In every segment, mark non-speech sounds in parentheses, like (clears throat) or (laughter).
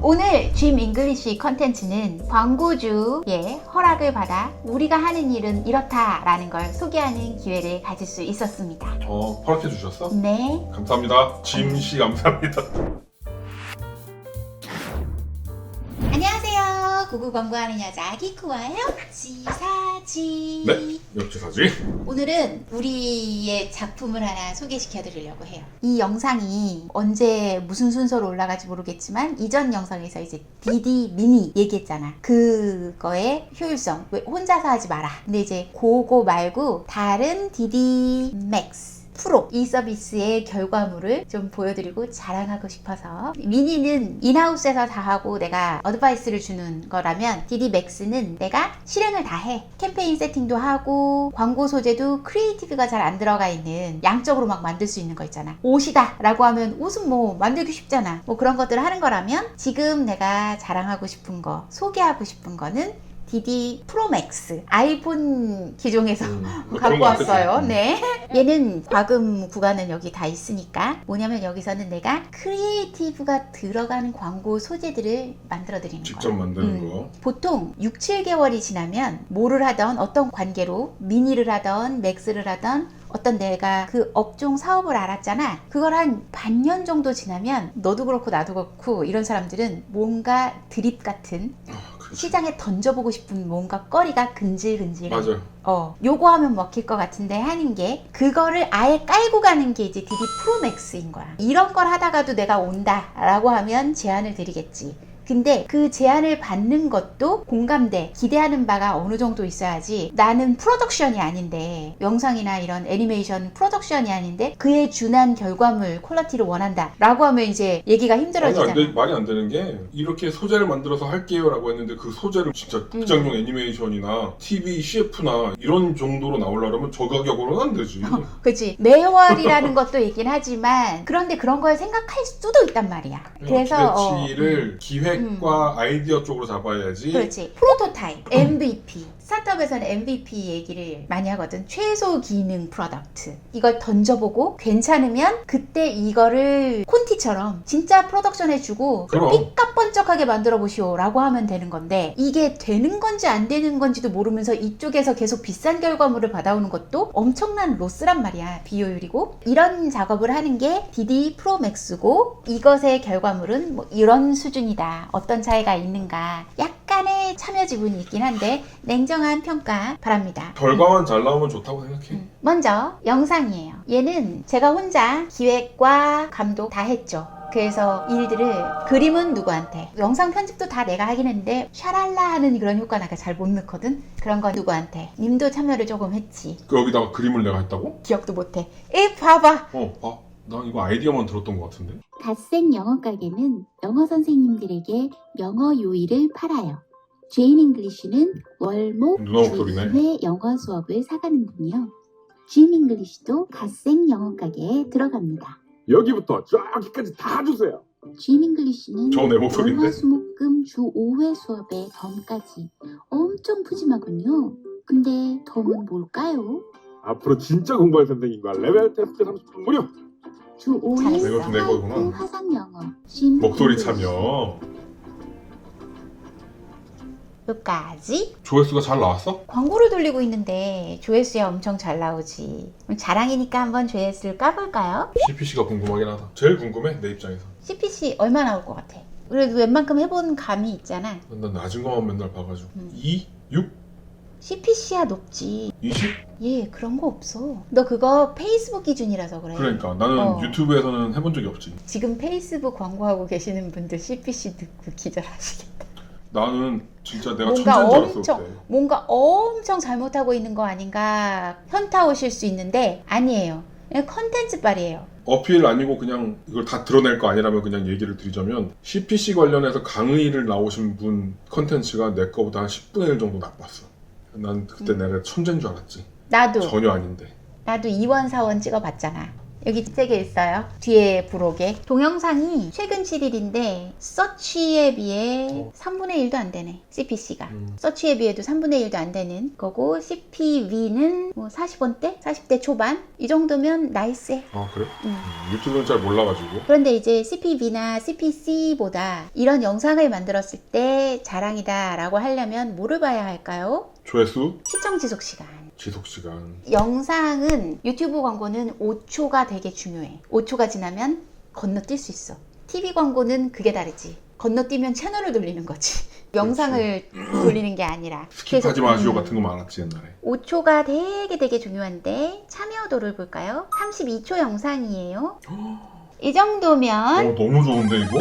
오늘 짐 잉글리시 컨텐츠는 광고주의 허락을 받아 우리가 하는 일은 이렇다라는 걸 소개하는 기회를 가질 수 있었습니다. 어, 허락해 주셨어? 네. 감사합니다. 짐씨 감사합니다. 구구 광고하는 여자 기쿠와의 역지사지. 네. 역지사지. 오늘은 우리의 작품을 하나 소개시켜 드리려고 해요. 이 영상이 언제 무슨 순서로 올라갈지 모르겠지만 이전 영상에서 이제 DD 미니 얘기했잖아. 그거의 효율성. 왜 혼자서 하지 마라. 근데 이제 그거 말고 다른 DD 맥스 프로 이 서비스의 결과물을 좀 보여드리고 자랑하고 싶어서. 미니는 인하우스에서 다 하고 내가 어드바이스를 주는 거라면 DD 맥스는 내가 실행을 다 해. 캠페인 세팅도 하고 광고 소재도 크리에이티브가 잘 안 들어가 있는 양적으로 막 만들 수 있는 거 있잖아. 옷이다 라고 하면 옷은 뭐 만들기 쉽잖아. 뭐 그런 것들을 하는 거라면 지금 내가 자랑하고 싶은 거 소개하고 싶은 거는 DD 프로맥스 아이폰 기종에서 음, (laughs) 뭐 갖고 왔어요. 같겠지. 네. 얘는 과금 구간은 여기 다 있으니까 뭐냐면 여기서는 내가 크리에이티브가 들어가는 광고 소재들을 만들어 드리는 직접 거야. 만드는 음. 거. 보통 6, 7개월이 지나면 뭐를 하던 어떤 관계로 미니를 하던 맥스를 하던 어떤 내가 그 업종 사업을 알았잖아. 그걸 한 반년 정도 지나면 너도 그렇고 나도 그렇고 이런 사람들은 뭔가 드립 같은 아. 시장에 던져보고 싶은 뭔가 꺼리가 근질근질. 맞아요. 어, 요거 하면 먹힐 것 같은데 하는 게 그거를 아예 깔고 가는 게 이제 DD 프로맥스인 거야. 이런 걸 하다가도 내가 온다라고 하면 제안을 드리겠지. 근데 그 제안을 받는 것도 공감대, 기대하는 바가 어느 정도 있어야지 나는 프로덕션이 아닌데 영상이나 이런 애니메이션 프로덕션이 아닌데 그에 준한 결과물 퀄리티를 원한다 라고 하면 이제 얘기가 힘들어지잖아. 안, 되, 말이 안 되는 게 이렇게 소재를 만들어서 할게요 라고 했는데 그 소재를 진짜 음. 극장용 애니메이션이나 TV CF나 이런 정도로 나오려면 저 가격으로는 안 되지. (laughs) 그치 매월이라는 것도 있긴 하지만 그런데 그런 걸 생각할 수도 있단 말이야 그래서 어, 기대치를 기획 과 아이디어 쪽으로 잡아야지. 그렇지. 프로토타입 (clears throat) MVP 스타트업에서는 MVP 얘기를 많이 하거든. 최소 기능 프로덕트. 이걸 던져보고 괜찮으면 그때 이거를 콘티처럼 진짜 프로덕션 해주고 그럼. 삐까뻔쩍하게 만들어 보시오 라고 하면 되는 건데 이게 되는 건지 안 되는 건지도 모르면서 이쪽에서 계속 비싼 결과물을 받아오는 것도 엄청난 로스란 말이야 비효율이고. 이런 작업을 하는 게 DD 프로맥스고 이것의 결과물은 뭐 이런 수준이다. 어떤 차이가 있는가. 약간의 참여 지분이 있긴 한데 냉정 한 평가 바랍니다 결과만 잘 나오면 좋다고 생각해. 음. 먼저 영상이에요. 얘는 제가 혼자 기획과 감독 다 했죠. 그래서 일들을 그림은 누구한테 영상 편집도 다 내가 하긴 했는데 샤랄라 하는 그런 효과 나가 잘못 넣거든 그런 건 누구한테 님도 참여를 조금 했지 그 여기다가 그림을 내가 했다고? 기억도 못해 에 봐봐 어, 봐. 난 이거 아이디어만 들었던 것 같은데. 갓생 영어 가게는 영어 선생님들에게 영어 요일을 팔아요. 제인 잉글리시는 월목 누나 목소리네. 주2회 영어 수업을 사가는군요. 짐 잉글리시도 갓생 영어 가게에 들어갑니다. 여기부터 저기까지 다 주세요. 짐 잉글리시는 저내 목소리인데? 월화 수목금 주 5회 수업에 덤까지 엄청 푸짐하군요. 근데 덤은 뭘까요? 앞으로 진짜 공부할 선생님과 레벨 테스트 30분 무료. 주 5회 잘했어. 이거 좀내 거구나. 화상 영어 짐 목소리 잉글리시. 참여. 여기까지 조회수가 잘 나왔어? 광고를 돌리고 있는데 조회수야 엄청 잘 나오지 그럼 자랑이니까 한번 조회수를 까볼까요? CPC가 궁금하긴 하다. 제일 궁금해 내 입장에서. CPC 얼마 나올 것 같아? 그래도 웬만큼 해본 감이 있잖아 난 낮은 것만 맨날 봐가지고. 음. 2? 6? CPC야 높지 20? 예, 그런 거 없어. 너 그거 페이스북 기준이라서 그래. 그러니까 나는 어. 유튜브에서는 해본 적이 없지. 지금 페이스북 광고하고 계시는 분들 CPC 듣고 기절하시겠다. 나는 진짜 내가 뭔가 천재인 줄 알았어 엄청 그때. 뭔가 엄청 잘못하고 있는 거 아닌가 현타 오실 수 있는데 아니에요. 그냥 컨텐츠 빨이에요. 어필 아니고 그냥 이걸 다 드러낼 거 아니라면 그냥 얘기를 드리자면 CPC 관련해서 강의를 나오신 분 컨텐츠가 내 거보다 한 10분의 1 정도 나빴어. 난 그때 음. 내가 천재인 줄 알았지. 나도 전혀 아닌데. 나도 이원 사원 찍어봤잖아. 여기 세개 있어요. 뒤에 부록에. 동영상이 최근 7일인데 서치에 비해 3분의 1도 안 되네. CPC가. 음. 서치에 비해도 3분의 1도 안 되는 거고 CPV는 뭐 40원대? 40대 초반? 이 정도면 나이스해. 아 그래? 음. 음, 유튜브는 잘 몰라가지고 그런데 이제 CPV나 CPC보다 이런 영상을 만들었을 때 자랑이다 라고 하려면 뭐를 봐야 할까요? 조회수, 시청 지속 시간. 지속 시간. 영상은 유튜브 광고는 5초가 되게 중요해. 5초가 지나면 건너뛸 수 있어. TV 광고는 그게 다르지. 건너뛰면 채널을 돌리는 거지. 영상을 돌리는 게 아니라. 스킵하지 마시오 음, 같은 거 많았지 옛날에. 5초가 되게 되게 중요한데 참여도를 볼까요? 32초 영상이에요. (gasps) 이 어, 정도면 너무 좋은데 이거?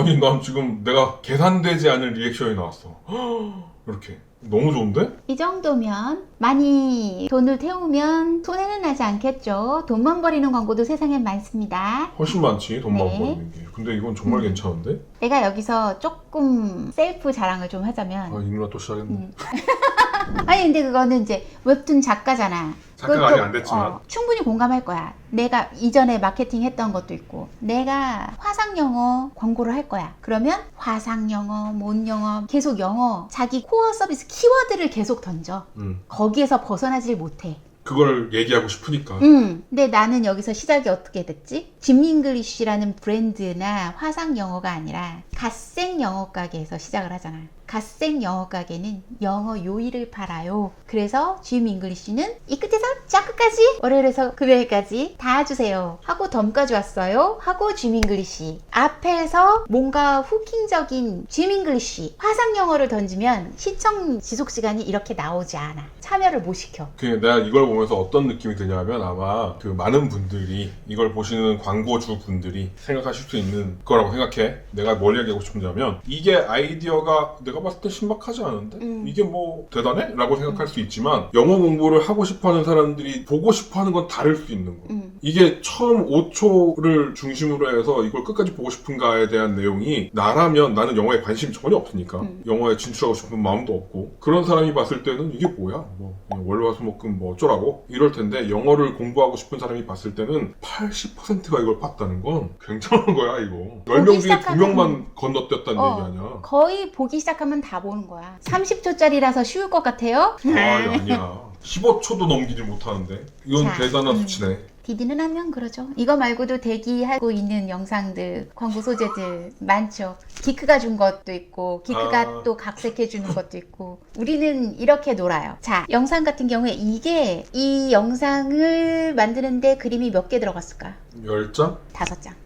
아니 난 지금 내가 계산되지 않은 리액션이 나왔어. (gasps) 이렇게 너무 좋은데? 이 정도면 많이 돈을 태우면 손해는 나지 않겠죠. 돈만 버리는 광고도 세상엔 많습니다. 훨씬 많지 돈만 네. 버는 게. 근데 이건 정말 음. 괜찮은데? 내가 여기서 조금 셀프 자랑을 좀 하자면 아 이 누나 또 시작했네. 음. (laughs) (laughs) 아니 근데 그거는 이제 웹툰 작가잖아. 작가가 아직 안 됐지만. 어, 충분히 공감할 거야. 내가 이전에 마케팅 했던 것도 있고 내가 화상 영어 광고를 할 거야. 그러면 화상 영어, 뭔 영어, 계속 영어 자기 코어 서비스 키워드를 계속 던져. 음. 거기에서 벗어나질 못해. 그걸 얘기하고 싶으니까. 음, 근데 나는 여기서 시작이 어떻게 됐지? 짐잉글리쉬라는 브랜드나 화상 영어가 아니라 갓생 영어 가게에서 시작을 하잖아. 갓생 영어 가게는 영어 요일을 팔아요. 그래서 짐잉글리쉬는 이 끝에서 저 끝까지 월요일에서 금요일까지 다 주세요. 하고 덤까지 왔어요. 하고 짐잉글리쉬. 앞에서 뭔가 후킹적인 짐잉글리쉬 화상 영어를 던지면 시청 지속 시간이 이렇게 나오지 않아. 참여를 못 시켜. 그 내가 이걸 보면서 어떤 느낌이 드냐면 아마 그 많은 분들이 이걸 보시는 광고주 분들이 생각하실 수 있는 거라고 생각해. 내가 뭘 얘기하고 싶냐면 이게 아이디어가 내가 봤을 때 신박하지 않은데 음. 이게 뭐 대단해? 라고 생각할 수 있지만 영어 공부를 하고 싶어하는 사람들이 보고 싶어하는 건 다를 수 있는 거야. 음. 이게 처음 5초를 중심으로 해서 이걸 끝까지 보고 싶은가에 대한 내용이 나라면 나는 영어에 관심이 전혀 없으니까 음. 영어에 진출하고 싶은 마음도 없고 그런 사람이 봤을 때는 이게 뭐야 뭐 월화수목금 뭐 어쩌라고 이럴 텐데 영어를 공부하고 싶은 사람이 봤을 때는 80%가 이걸 봤다는 건 (laughs) 굉장한 거야 이거 10명 중에 시작하면- 2명만 건너뛰었다는 어. 얘기 아니야 거의 보기 시작 하면 다 보는 거야. 30초짜리라서 쉬울 것 같아요? 아 아니야 15초도 넘기지 못하는데 이건 자, 대단한 음. 수치네 디디는 하면 그러죠. 이거 말고도 대기하고 있는 영상들, 광고 소재들 많죠. 기크가 준 것도 있고, 기크가 아. 또 각색해 주는 것도 있고. 우리는 이렇게 놀아요. 자, 영상 같은 경우에 이게 이 영상을 만드는데 그림이 몇 개 들어갔을까? 10장? 다섯 장.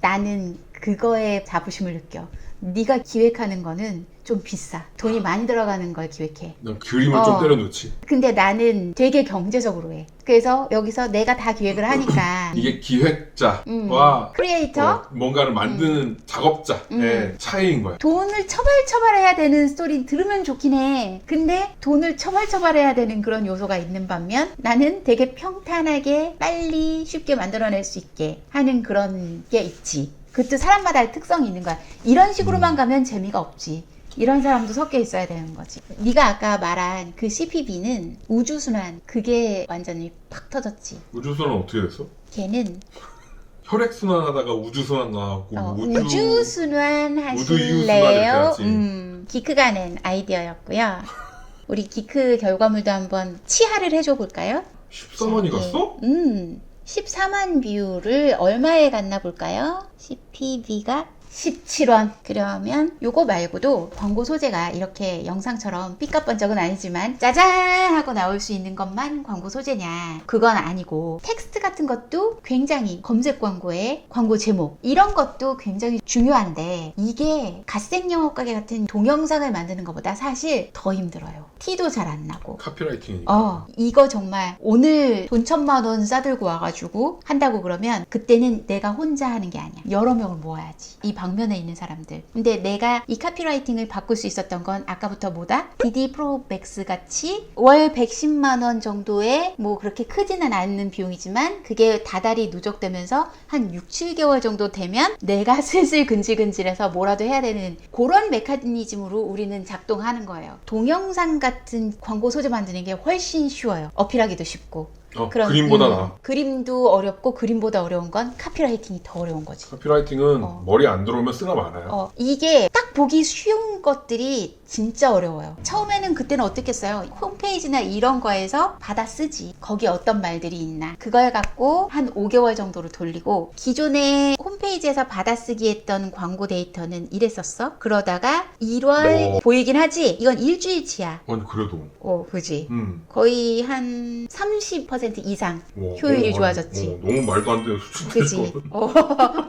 나는 그거에 자부심을 느껴. 네가 기획하는 거는 좀 비싸. 돈이 많이 들어가는 걸 기획해. 난 그림을 어. 좀 때려놓지 근데 나는 되게 경제적으로 해. 그래서 여기서 내가 다 기획을 하니까. 이게 기획자와 음, 크리에이터? 어, 뭔가를 만드는 작업자의 음. 차이인 거야. 돈을 처발처발해야 되는 스토리 들으면 좋긴 해. 근데 돈을 처발처발해야 되는 그런 요소가 있는 반면 나는 되게 평탄하게 빨리 쉽게 만들어낼 수 있게 하는 그런 게 있지. 그것도 사람마다 특성이 있는 거야. 이런 식으로만 음. 가면 재미가 없지. 이런 사람도 섞여 있어야 되는 거지. 네가 아까 말한 그 CPB는 우주순환 그게 완전히 팍 터졌지. 우주선은 어떻게 됐어? 걔는 (laughs) 혈액순환 하다가 우주순환 나왔고 어, 우주... 우주순환 우주 이웃순환 하실래요? 하지. 음, 기크가 낸 아이디어였고요. 우리 기크 결과물도 한번 치하를 해줘 볼까요? 14만이 갔어? 음, 14만 뷰를 얼마에 갔나 볼까요? CPV가 17원. 그러면 요거 말고도 광고 소재가 이렇게 영상처럼 삐까번쩍은 아니지만 짜잔 하고 나올 수 있는 것만 광고 소재냐? 그건 아니고 텍스트 같은 것도 굉장히 검색 광고의 광고 제목 이런 것도 굉장히 중요한데 이게 갓생 영어 가게 같은 동영상을 만드는 것보다 사실 더 힘들어요. 티도 잘 안 나고 카피라이팅이니까. 어, 이거 정말 오늘 돈 천만 원 싸들고 와가지고 한다고 그러면 그때는 내가 혼자 하는 게 아니야. 여러 명을 모아야지. 이 방면에 있는 사람들. 근데 내가 이 카피라이팅을 바꿀 수 있었던 건 아까부터 뭐다? DD 프로 맥스 같이 월 110만 원 정도의 뭐 그렇게 크지는 않는 비용이지만 그게 다달이 누적되면서 한 6, 7개월 정도 되면 내가 (laughs) 슬슬 근질근질해서 뭐라도 해야 되는 그런 메커니즘으로 우리는 작동하는 거예요. 동영상 같은 광고 소재 만드는 게 훨씬 쉬워요. 어필하기도 쉽고. 어, 그런- 그림보다 음, 나. 그림도 어렵고 그림보다 어려운 건 카피라이팅이 더 어려운 거지. 카피라이팅은 어. 머리 안 들어오면 쓰나 많아요. 어, 이게 딱 보기 쉬운 것들이 진짜 어려워요. 처음에는 그때는 어떻겠어요? 홈페이지나 이런 거에서 받아 쓰지. 거기 어떤 말들이 있나. 그걸 갖고 한 5개월 정도로 돌리고 기존에 홈페이지에서 받아쓰기 했던 광고 데이터는 이랬었어. 그러다가 1월 뭐. 보이긴 하지. 이건 일주일치야. 아니 그래도 어, 그지. 음. 거의 한 30% 이상 뭐, 효율이 어, 좋아졌지. 어, 너무 말도 안 되는 수치인데 그지. 이거. 어,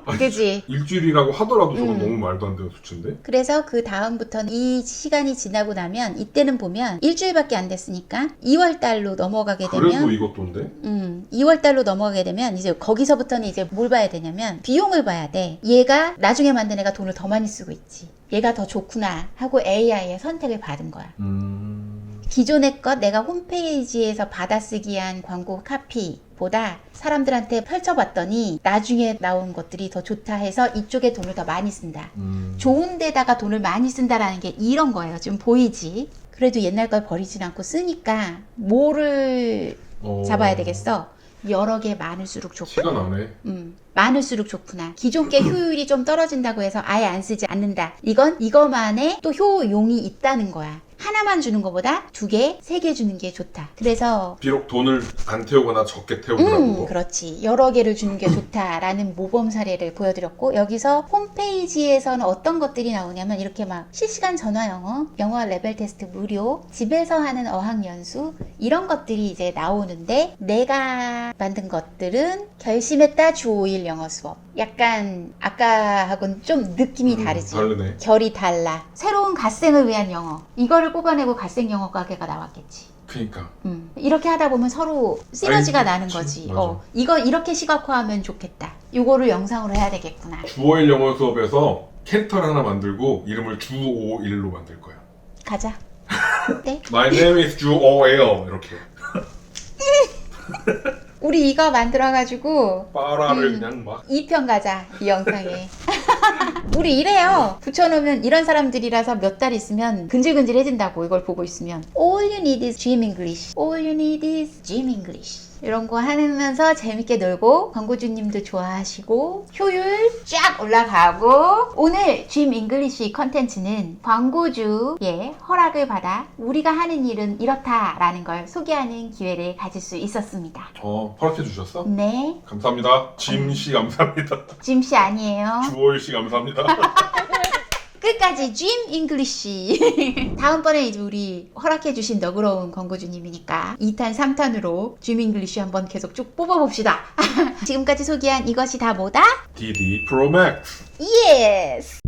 (laughs) 그지. (laughs) 일주일이라고 하더라도 저건 음. 너무 말도 안 되는 수치인데. 그래서 그 다음부터는 이 시간이 지나고 나면 이때는 보면 일주일밖에 안 됐으니까 2월 달로 넘어가게 그래도 되면 이것도인데. 음, 2월 달로 넘어가게 되면 이제 거기서부터는 이제 뭘 봐야 되냐면 비용을 봐야 돼. 얘가 나중에 만든 애가 돈을 더 많이 쓰고 있지. 얘가 더 좋구나 하고 AI의 선택을 받은 거야. 음. 기존의 것 내가 홈페이지에서 받아쓰기 한 광고 카피 보다 사람들한테 펼쳐봤더니 나중에 나온 것들이 더 좋다 해서 이쪽에 돈을 더 많이 쓴다. 음. 좋은 데다가 돈을 많이 쓴다라는 게 이런 거예요. 지금 보이지? 그래도 옛날 걸 버리진 않고 쓰니까 뭐를 어. 잡아야 되겠어? 여러 개 많을수록 좋고. 시간 안에. 음, 많을수록 좋구나. 기존 게 (clears throat) 효율이 좀 떨어진다고 해서 아예 안 쓰지 않는다. 이건 이거만의 또 효용이 있다는 거야. 하나만 주는 것보다 두 개, 세 개 주는 게 좋다. 그래서 비록 돈을 안 태우거나 적게 태우더라도. 음, 그렇지. 여러 개를 주는 게 좋다라는 모범 사례를 보여드렸고, 여기서 홈페이지에서는 어떤 것들이 나오냐면, 이렇게 막 실시간 전화 영어, 영어 레벨 테스트 무료, 집에서 하는 어학 연수, 이런 것들이 이제 나오는데, 내가 만든 것들은 결심했다 주 5일 영어 수업. 약간, 아까하고는 좀 느낌이 음, 다르지. 다르네. 결이 달라. 새로운 갓생을 위한 영어. 이거를 뽑아내고 갓생 영어 가게가 나왔겠지. 그니까. 음, 이렇게 하다 보면 서로 시너지가 아이, 나는 그치. 거지. 맞아. 어, 이거 이렇게 시각화하면 좋겠다. 요거를 영상으로 해야 되겠구나. 주어일 영어 수업에서 캐릭터를 하나 만들고 이름을 주오일로 만들 거야. 가자. (laughs) 네? My name is 주오일 이렇게. (laughs) 우리 이거 만들어가지고 빠라를 음. 그냥 막. 2편 가자. 이 영상에. (laughs) (laughs) 우리 이래요. 붙여놓으면 이런 사람들이라서 몇 달 있으면 근질근질해진다고 이걸 보고 있으면. All you need is Gym English. All you need is Gym English. 이런 거 하면서 재밌게 놀고 광고주님도 좋아하시고 효율 쫙 올라가고 오늘 Gym English 컨텐츠는 광고주의 허락을 받아 우리가 하는 일은 이렇다라는 걸 소개하는 기회를 가질 수 있었습니다. 어, 허락해 주셨어? 네, 감사합니다. 짐 씨 감사합니다. 짐씨 아니에요. 주오일 씨 감사합니다. (laughs) 끝까지 Gym English. (laughs) 다음번에 이제 우리 허락해주신 너그러운 광고주님이니까 2탄, 3탄으로 Gym English 한번 계속 쭉 뽑아봅시다. (laughs) 지금까지 소개한 이것이 다 뭐다? DD 프로 맥스. Yes!